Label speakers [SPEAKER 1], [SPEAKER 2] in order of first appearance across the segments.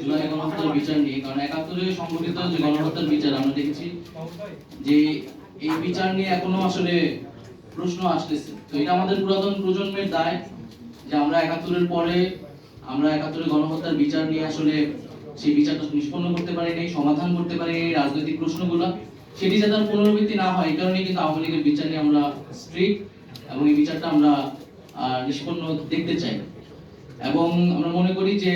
[SPEAKER 1] জুলাই গণহত্যার বিচার নিয়ে, কারণ একাত্তরে সংঘটিত যে গণহত্যার বিচার আমরা দেখেছি, যে এই বিচার নিয়ে এখনও আসলে প্রশ্ন আসতেছে। তো এটা আমাদের পুরাতন প্রজন্মের দায় যে আমরা একাত্তরের পরে আমরা গণহত্যার বিচার নিয়ে আসলে সেই বিচারটা নিষ্পন্ন করতে পারি নাই সমাধান করতে পারি নাই রাজনৈতিক প্রশ্নগুলো। সেটি যাতে পুনরাবৃত্তি না হয়, এই কারণে কিন্তু আওয়ামী লীগের বিচার নিয়ে আমরা এবং এই বিচারটা আমরা নিষ্পন্ন দেখতে চাই। এবং আমরা মনে করি যে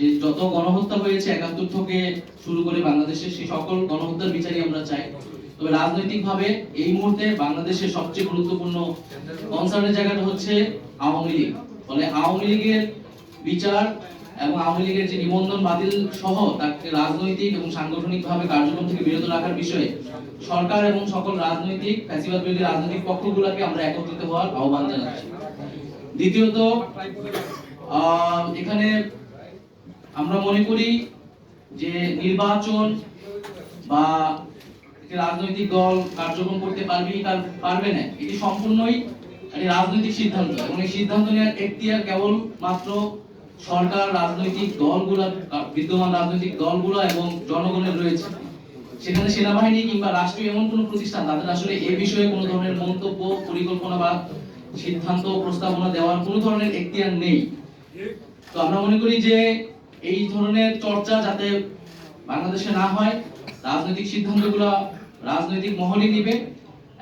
[SPEAKER 1] যে যত গণহত্যা হয়েছে একাত্তর থেকে শুরু করে বাংলাদেশের সেই সকল গণহত্যার বিচারই আমরা চাই। তবে রাজনৈতিকভাবে এই মুহূর্তে বাংলাদেশের সবচেয়ে গুরুত্বপূর্ণ কনসার্নের জায়গাটা হচ্ছে আওয়ামী লীগ। ফলে আওয়ামী লীগের বিচার এবং আওয়ামী লীগের যে নিবন্ধন বাতিল সহ তাকে রাজনৈতিক এবং সাংগঠনিকভাবে কার্যক্রম থেকে বিরত রাখার বিষয়ে সরকার এবং সকল রাজনৈতিক ফ্যাসিবাদ বিরোধী রাজনৈতিক পক্ষগুলোকে আমরা একত্রিত হওয়ার আহ্বান জানাচ্ছি। দ্বিতীয়ত এখানে আমরা মনে করি যে নির্বাচন বা রাজনৈতিক দল কার্যক্রম করতে পারবে কার- পারবে না, এটি সম্পূর্ণই রাজনৈতিক সিদ্ধান্ত এবং এই সিদ্ধান্ত নেওয়ার এখতিয়ার কেবল মাত্র সরকার, রাজনৈতিক দলগুলা, বিদ্যমান রাজনৈতিক দলগুলো এবং জনগণের রয়েছে। সেখানে সেনাবাহিনী কিংবা রাষ্ট্রীয় এমন কোনো প্রতিষ্ঠান, তাদের আসলে এ বিষয়ে কোনো ধরনের মন্তব্য, পরিকল্পনা বা সিদ্ধান্ত, প্রস্তাবনা দেওয়ার কোনো ধরনের এখতিয়ার নেই। তো আমরা মনে করি যে এই ধরনের চর্চা যাতে বাংলাদেশে না হয়, রাজনৈতিক সিদ্ধান্তগুলো রাজনৈতিক মহলই নিবে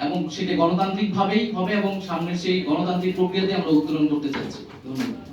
[SPEAKER 1] এবং সেটা গণতান্ত্রিক ভাবেই হবে এবং সামনের সেই গণতান্ত্রিক প্রক্রিয়াতে আমরা উত্তোলন করতে চাইছি। ধন্যবাদ।